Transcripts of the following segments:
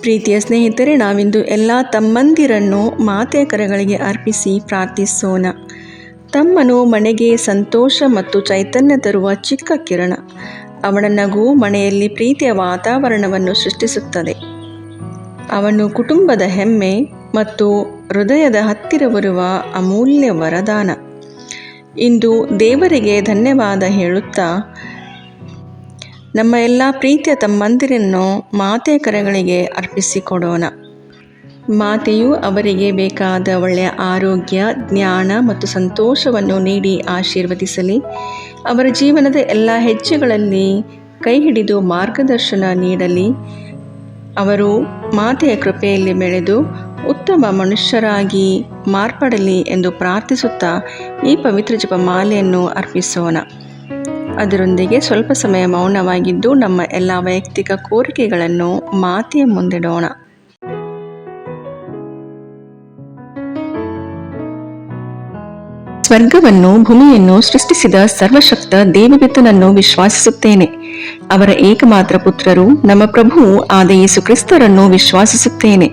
ಪ್ರೀತಿಯ ಸ್ನೇಹಿತರೆ, ನಾವಿಂದು ಎಲ್ಲ ತಮ್ಮಂದಿರನ್ನು ಮಾತೆ ಕರೆಗಳಿಗೆ ಅರ್ಪಿಸಿ ಪ್ರಾರ್ಥಿಸೋಣ. ತಮ್ಮನು ಮನೆಗೆ ಸಂತೋಷ ಮತ್ತು ಚೈತನ್ಯ ತರುವ ಚಿಕ್ಕ ಕಿರಣ. ಅವನ ನಗು ಮನೆಯಲ್ಲಿ ಪ್ರೀತಿಯ ವಾತಾವರಣವನ್ನು ಸೃಷ್ಟಿಸುತ್ತದೆ. ಅವನು ಕುಟುಂಬದ ಹೆಮ್ಮೆ ಮತ್ತು ಹೃದಯದ ಹತ್ತಿರ ಬರುವ ಅಮೂಲ್ಯ ವರದಾನ. ಇಂದು ದೇವರಿಗೆ ಧನ್ಯವಾದ ಹೇಳುತ್ತಾ ನಮ್ಮ ಎಲ್ಲ ಪ್ರೀತಿಯ ತಮ್ಮಂದಿರನ್ನು ಮಾತೆ ಕರೆಗಳಿಗೆ ಅರ್ಪಿಸಿಕೊಡೋಣ. ಮಾತೆಯು ಅವರಿಗೆ ಬೇಕಾದ ಒಳ್ಳೆಯ ಆರೋಗ್ಯ, ಜ್ಞಾನ ಮತ್ತು ಸಂತೋಷವನ್ನು ನೀಡಿ ಆಶೀರ್ವದಿಸಲಿ. ಅವರ ಜೀವನದ ಎಲ್ಲ ಹೆಜ್ಜೆಗಳಲ್ಲಿ ಕೈ ಹಿಡಿದು ಮಾರ್ಗದರ್ಶನ ನೀಡಲಿ. ಅವರು ಮಾತೆಯ ಕೃಪೆಯಲ್ಲಿ ಬೆಳೆದು ಉತ್ತಮ ಮನುಷ್ಯರಾಗಿ ಮಾರ್ಪಡಲಿ ಎಂದು ಪ್ರಾರ್ಥಿಸುತ್ತಾ ಈ ಪವಿತ್ರ ಜಪಮಾಲೆಯನ್ನು ಅರ್ಪಿಸೋಣ. ಅದರೊಂದಿಗೆ ಸ್ವಲ್ಪ ಸಮಯ ಮೌನವಾಗಿದ್ದು ನಮ್ಮ ಎಲ್ಲ ವೈಯಕ್ತಿಕ ಕೋರಿಕೆಗಳನ್ನು ಮಾತೆಯ ಮುಂದಿಡೋಣ. ಸ್ವರ್ಗವನ್ನು ಭೂಮಿಯನ್ನು ಸೃಷ್ಟಿಸಿದ ಸರ್ವಶಕ್ತ ದೇವಿಬಿತ್ತನನ್ನು ವಿಶ್ವಾಸಿಸುತ್ತೇನೆ. ಅವರ ಏಕಮಾತ್ರ ಪುತ್ರರು ನಮ್ಮ ಪ್ರಭುವು ಆದ ಯೇಸು ಕ್ರಿಸ್ತರನ್ನು ವಿಶ್ವಾಸಿಸುತ್ತೇನೆ.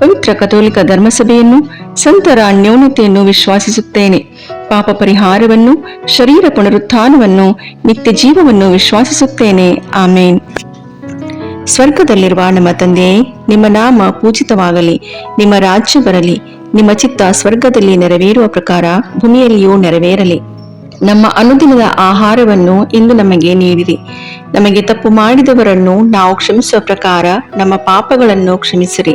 ಪವಿತ್ರ ಕಥೋಲಿಕ ಧರ್ಮಸಭೆಯನ್ನು, ಸಂತರ ಅನ್ಯೋನ್ಯತೆಯನ್ನು ವಿಶ್ವಾಸಿಸುತ್ತೇನೆ. ಪಾಪ ಪರಿಹಾರವನ್ನು, ಶರೀರ ಪುನರುತ್ಥಾನವನ್ನು, ನಿತ್ಯ ಜೀವವನ್ನು ವಿಶ್ವಾಸಿಸುತ್ತೇನೆ. ಆಮೇನ್. ಸ್ವರ್ಗದಲ್ಲಿರುವ ನಮ್ಮ ತಂದೆಯೇ, ನಿಮ್ಮ ನಾಮ ಪೂಜಿತವಾಗಲಿ, ನಿಮ್ಮ ರಾಜ್ಯ ಬರಲಿ, ನಿಮ್ಮ ಚಿತ್ತ ಸ್ವರ್ಗದಲ್ಲಿ ನೆರವೇರುವ ಪ್ರಕಾರ ಭೂಮಿಯಲ್ಲಿಯೂ ನೆರವೇರಲಿ. ನಮ್ಮ ಅನುದಿನದ ಆಹಾರವನ್ನು ಇಂದು ನಮಗೆ ನೀಡಿರಿ. ನಮಗೆ ತಪ್ಪು ಮಾಡಿದವರನ್ನು ನಾವು ಕ್ಷಮಿಸುವ ಪ್ರಕಾರ ನಮ್ಮ ಪಾಪಗಳನ್ನು ಕ್ಷಮಿಸಿರಿ.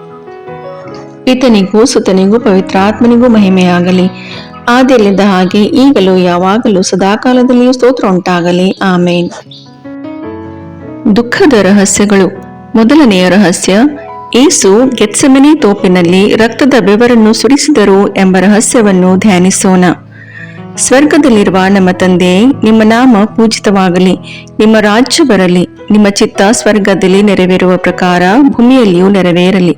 ಪಿತನಿಗೂ ಸುತನಿಗೂ ಪವಿತ್ರಾತ್ಮನಿಗೂ ಮಹಿಮೆಯಾಗಲಿ. ಆದಿಯಲ್ಲಿದ್ದ ಹಾಗೆ ಈಗಲೂ ಯಾವಾಗಲೂ ಸದಾಕಾಲದಲ್ಲಿಯೂ ಸ್ತೋತ್ರ ಉಂಟಾಗಲಿ ಆಮೇನ್. ದುಃಖದ ರಹಸ್ಯಗಳು. ಮೊದಲನೆಯ ರಹಸ್ಯ, ಏಸು ಗೆತ್ಸಮನೆ ತೋಪಿನಲ್ಲಿ ರಕ್ತದ ಬೆವರನ್ನು ಸುರಿಸಿದರು ಎಂಬ ರಹಸ್ಯವನ್ನು ಧ್ಯಾನಿಸೋಣ. ಸ್ವರ್ಗದಲ್ಲಿರುವ ನಮ್ಮ ತಂದೆ, ನಿಮ್ಮ ನಾಮ ಪೂಜಿತವಾಗಲಿ. ನಿಮ್ಮ ರಾಜ್ಯ ಬರಲಿ. ನಿಮ್ಮ ಚಿತ್ತ ಸ್ವರ್ಗದಲ್ಲಿ ನೆರವೇರುವ ಪ್ರಕಾರ ಭೂಮಿಯಲ್ಲಿಯೂ ನೆರವೇರಲಿ.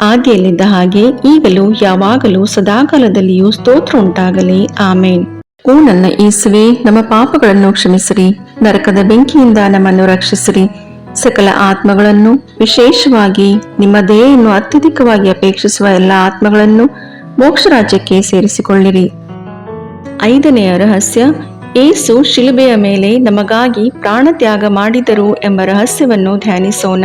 ಆದಿಯಲ್ಲಿದ್ದ ಹಾಗೆ ಈಗಲೂ ಯಾವಾಗಲೂ ಸದಾಕಾಲದಲ್ಲಿಯೂ ಸ್ತೋತ್ರ ಉಂಟಾಗಲಿ. ಆಮೇನ್. ಓ ನನ್ನ ಯೇಸುವೆ ನಮ್ಮ ಪಾಪಗಳನ್ನು ಕ್ಷಮಿಸಿರಿ ನರಕದ ಬೆಂಕಿಯಿಂದ ನಮ್ಮನ್ನು ರಕ್ಷಿಸಿರಿ. ಸಕಲ ಆತ್ಮಗಳನ್ನು ವಿಶೇಷವಾಗಿ ನಿಮ್ಮ ದೇಹವನ್ನು ಅತ್ಯಧಿಕವಾಗಿ ಅಪೇಕ್ಷಿಸುವ ಎಲ್ಲ ಆತ್ಮಗಳನ್ನು ಮೋಕ್ಷ ರಾಜ್ಯಕ್ಕೆ ಸೇರಿಸಿಕೊಳ್ಳಿರಿ. ಐದನೆಯ ರಹಸ್ಯ ಏಸು ಶಿಲುಬೆಯ ಮೇಲೆ ನಮಗಾಗಿ ಪ್ರಾಣತ್ಯಾಗ ಮಾಡಿದರು ಎಂಬ ರಹಸ್ಯವನ್ನು ಧ್ಯಾನಿಸೋಣ.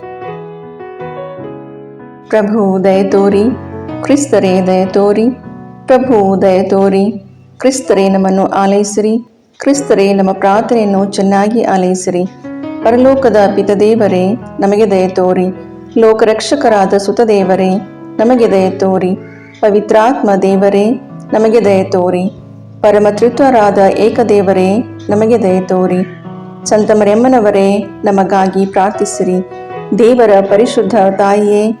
ಪ್ರಭು ದಯ ತೋರಿ, ಕ್ರಿಸ್ತರೇ ದಯ ತೋರಿ, ಪ್ರಭು ದಯ ತೋರಿ, ಕ್ರಿಸ್ತರೇ ನಮ್ಮನ್ನು ಆಲೈಸಿರಿ ಕ್ರಿಸ್ತರೇ ನಮ್ಮ ಪ್ರಾರ್ಥನೆಯನ್ನು ಚೆನ್ನಾಗಿ ಆಲೈಸಿರಿ ಪರಲೋಕದ ಪಿತದೇವರೇ, ನಮಗೆ ದಯ ತೋರಿ. ಲೋಕರಕ್ಷಕರಾದ ಸುತದೇವರೇ, ನಮಗೆ ದಯ ತೋರಿ. ಪವಿತ್ರಾತ್ಮ ದೇವರೇ, ನಮಗೆ ದಯ ತೋರಿ. ಪರಮತ್ರಿತ್ವರಾದ ಏಕದೇವರೇ, ನಮಗೆ ದಯ ತೋರಿ. ಸಂತ ಮರೆಯಮ್ಮನವರೇ ನಮಗಾಗಿ ಪ್ರಾರ್ಥಿಸಿರಿ. ದೇವರ ಪರಿಶುದ್ಧ ತಾಯಿಯೇ